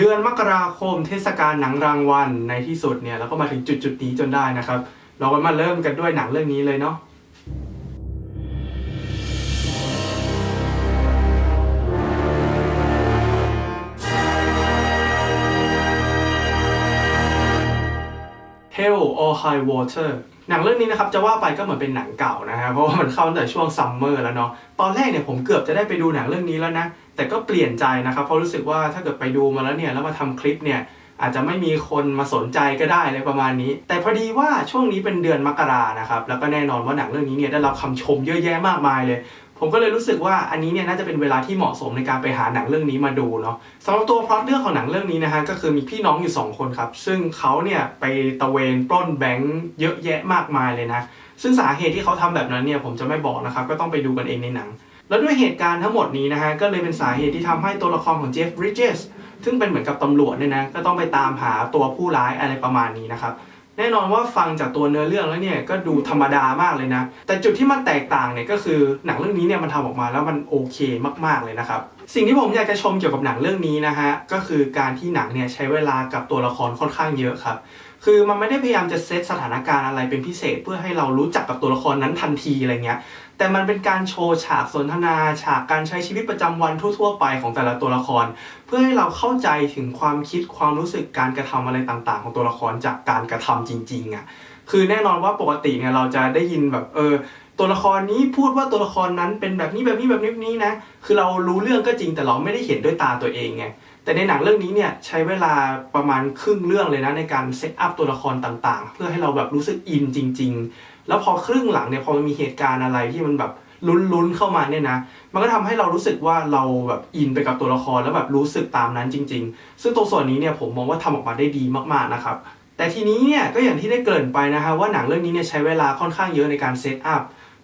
เดือนมกราคมเทศกาลหนังรางวัลในที่สุดเนี่ยเราก็มาถึงจุดจุดนี้จนได้นะครับ เราก็มาเริ่มกันด้วยหนังเรื่องนี้เลยเนาะ Hell or High Water หนังเรื่องนี้นะครับจะว่าไปก็เหมือนเป็นหนังเก่านะฮะเพราะว่ามันเข้าตั้งแต่ช่วงซัมเมอร์แล้วเนาะตอนแรกเนี่ยผมเกือบจะได้ไปดูหนังเรื่องนี้แล้วนะแต่ก็เปลี่ยนใจนะครับเพราะรู้สึกว่าถ้าเกิดไปดูมาแล้วเนี่ยแล้วมาทำคลิปเนี่ยอาจจะไม่มีคนมาสนใจก็ได้อะไรประมาณนี้ แต่พอดีว่าช่วงนี้เป็นเดือนมกรานะครับแล้วก็แน่นอนว่าหนังเรื่องนี้เนี่ยได้รับคำชมเยอะแยะมากมายเลย ผมก็เลยรู้สึกว่าอันนี้เนี่ยน่าจะเป็นเวลาที่เหมาะสมในการไปหาหนังเรื่องนี้มาดูเนาะสำหรับตัวพล็อตเรื่องของหนังเรื่องนี้นะฮะก็คือมีพี่น้องอยู่ 2 คนครับ ซึ่งเขาเนี่ยไปตะเวนปล้นแบงค์เยอะแยะมากมายเลยนะ ซึ่งสาเหตุที่เขาทำแบบนั้นเนี่ยผมจะไม่บอกนะครับ ก็ต้องไปดูกันเองในหนัง แล้วด้วยเหตุการณ์ทั้งหมดนี้นะฮะก็เลยเป็นสาเหตุที่ทำให้ตัวละครของเจฟบริดเจสซึ่งเป็นเหมือนกับตำรวจเนี่ยนะก็ต้องไปตามหาตัวผู้ร้ายอะไรประมาณนี้นะครับ แน่นอนว่าฟังจากตัวเนื้อเรื่องแล้วเนี่ยก็ดูธรรมดามากเลยนะ แต่จุดที่มันแตกต่างเนี่ยก็คือหนังเรื่องนี้เนี่ยมันทำออกมาแล้วมันโอเคมากๆเลยนะครับ สิ่งที่ผมอยากจะชมเกี่ยวกับหนังเรื่องนี้นะฮะก็คือการที่หนังเนี่ยใช้เวลากับตัวละครค่อนข้างเยอะครับ คือมันไม่ได้พยายามจะเซตสถานการณ์อะไรเป็นพิเศษเพื่อให้เรารู้จักกับตัวละครนั้นทันทีอะไรเงี้ย แต่มันเป็นการโชว์ฉากสนทนา ฉากการใช้ชีวิตประจำวันทั่ว ๆ ไปของแต่ละตัวละคร เพื่อให้เราเข้าใจถึงความคิดความรู้สึกการกระทำอะไรต่างๆ ของตัวละครจากการกระทำจริงๆอะคือแน่นอนว่าปกติเนี่ยเราจะได้ยินแบบเออตัวละครนี้พูดว่าตัวละครนั้นเป็นแบบนี้แบบนี้แบบนี้แบบนี้นะ คือเรารู้เรื่องก็จริงแต่เราไม่ได้เห็นด้วยตาตัวเองไง แต่ในหนังเรื่องนี้เนี่ยใช้เวลาประมาณครึ่งเรื่องเลยนะในการเซตอัพตัวละครต่างๆ เพื่อให้เราแบบรู้สึกอินจริง ๆ แล้วพอครึ่งหลังเนี่ยพอมันมีเหตุการณ์อะไรที่มันแบบลุ้นๆเข้ามาเนี่ยนะ มันก็ทำให้เรารู้สึกว่าเราแบบอินไปกับตัวละครแล้วแบบรู้สึกตามนั้นจริง ๆ ซึ่งตรงส่วนนี้เนี่ยผมมองว่าทำออกมาได้ดีมากๆนะครับ แต่ทีนี้เนี่ยก็อย่างที่ได้เกริ่นไปนะฮะว่าหนังเรื่องนี้เนี่ยใช้เวลาค่อนข้างเยอะในการเซตอัพ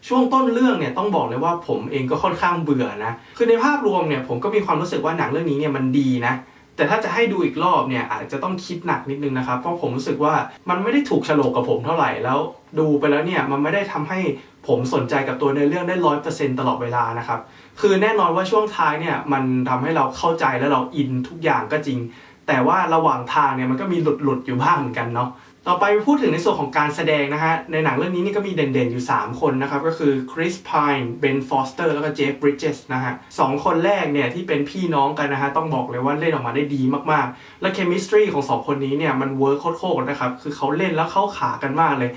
ช่วงต้นเรื่องเนี่ยต้องบอกเลยว่าผมเองก็ค่อนข้างเบื่อนะ คือในภาพรวมเนี่ยผมก็มีความรู้สึกว่าหนังเรื่องนี้เนี่ยมันดีนะ แต่ถ้าจะให้ดูอีกรอบเนี่ยอาจจะต้องคิดหนักนิดนึงนะครับ เพราะผมรู้สึกว่ามันไม่ได้ถูกฉลกกับผมเท่าไหร่ แล้วดูไปแล้วเนี่ยมันไม่ได้ทำให้ผมสนใจกับตัวในเรื่องได้ร้อยเปอร์เซ็นต์ตลอดเวลานะครับ คือแน่นอนว่าช่วงท้ายเนี่ยมันทำให้เราเข้าใจและเราอินทุกอย่างก็จริงแต่ว่าระหว่างทางเนี่ยมันก็มีหลุดหลุดอยู่บ้างเหมือนกันเนาะ ต่อไปพูดถึงในส่วนของการแสดงนะฮะ ในหนังเรื่องนี้นี่ก็มีเด่นๆอยู่ 3 คนนะครับ ก็คือคริสพายน์เบนฟอสเตอร์แล้วก็เจฟบริดเจสนะฮะสองคนแรกเนี่ยที่เป็นพี่น้องกันนะฮะ ต้องบอกเลยว่าเล่นออกมาได้ดีมากๆ และเคมิสตรีของสองคนนี้เนี่ย มันเวิร์คโคตรๆนะครับ คือเขาเล่นแล้วเข้าขากันมากเลย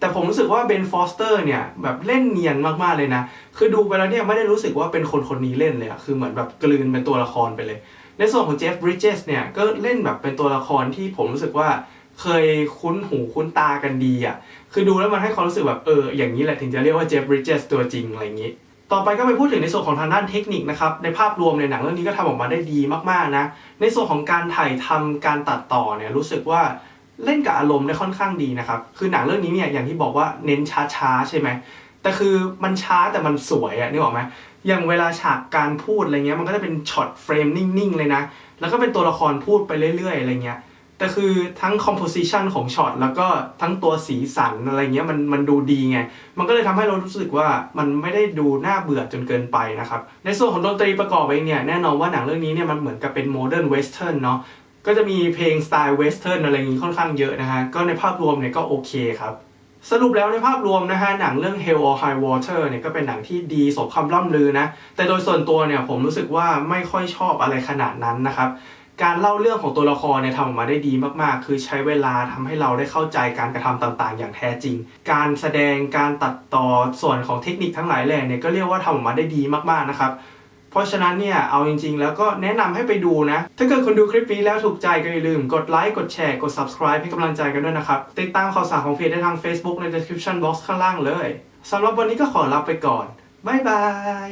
แต่ผมรู้สึกว่าเบนฟอสเตอร์เนี่ยแบบเล่นเนียนมากๆเลยนะ คือดูไปแล้วเนี่ยไม่ได้รู้สึกว่าเป็นคนคนนี้เล่นเลยอะคือเหมือนแบบกลืนเป็นตัวละครไปเลย ในส่วนของเจฟบริดเจสเนี่ยก็เล่นแบบเป็นตัวละครที่ผมรู้สึกว่า เคยคุ้นหูคุ้นตากันดีอะ คือดูแล้วมันให้ความรู้สึกแบบเอออย่างนี้แหละถึงจะเรียกว่าเจฟบริดเจสตัวจริงอะไรอย่างนี้ ต่อไปก็ไปพูดถึงในส่วนของทางด้านเทคนิคนะครับ ในภาพรวมในหนังเรื่องนี้ก็ทำออกมาได้ดีมากๆนะ ในส่วนของการถ่ายทำการตัดต่อเนี่ยรู้สึกว่าเล่นกับอารมณ์ได้ค่อนข้างดีนะครับ คือหนังเรื่องนี้เนี่ยอย่างที่บอกว่าเน้นช้าๆใช่ไหม แต่คือมันช้าแต่มันสวยอะนึกออกไหมอย่างเวลาฉากการพูดอะไรเงี้ยมันก็จะเป็นช็อตเฟรมนิ่งๆเลยนะ แล้วก็เป็นตัวละครพูดไปเรื่อยๆอะไรเงี้ย แต่คือทั้ง composition ของช็อตแล้วก็ทั้งตัวสีสันอะไรเงี้ยมันมันดูดีไง มันก็เลยทำให้เรารู้สึกว่ามันไม่ได้ดูน่าเบื่อจนเกินไปนะครับ ในส่วนของดนตรีประกอบเองเนี่ยแน่นอนว่าหนังเรื่องนี้เนี่ยมันเหมือนกับเป็นโมเดิร์นเวสเทิร์นเนาะก็จะมีเพลงสไตล์เวสเทิร์นอะไรอย่างงี้ค่อนข้างเยอะนะฮะ ก็ในภาพรวมเนี่ยก็โอเคครับ สรุปแล้วในภาพรวมนะฮะ หนังเรื่อง Hell or High Water เนี่ยก็เป็นหนังที่ดีสมคำล่ำลือนะ แต่โดยส่วนตัวเนี่ยผมรู้สึกว่าไม่ค่อยชอบอะไรขนาดนั้นนะครับ การเล่าเรื่องของตัวละครเนี่ยทำออกมาได้ดีมากๆ คือใช้เวลาทำให้เราได้เข้าใจการกระทำต่างๆ อย่างแท้จริง การแสดงการตัดต่อส่วนของเทคนิคทั้งหลายแหล่เนี่ยก็เรียกว่าทำออกมาได้ดีมากๆนะครับเพราะฉะนั้นเนี่ย เอาจริง ๆ แล้วก็แนะนำให้ไปดูนะ ถ้าเกิดคุณดูคลิปนี้แล้วถูกใจก็อย่าลืม กดไลค์ กดแชร์ กด subscribe ให้กำลังใจกันด้วยนะครับ ติดตามข่าวสารของเพจได้ทาง Facebook ใน description box ข้างล่างเลย สำหรับวันนี้ก็ขอลาไปก่อน บ๊ายบาย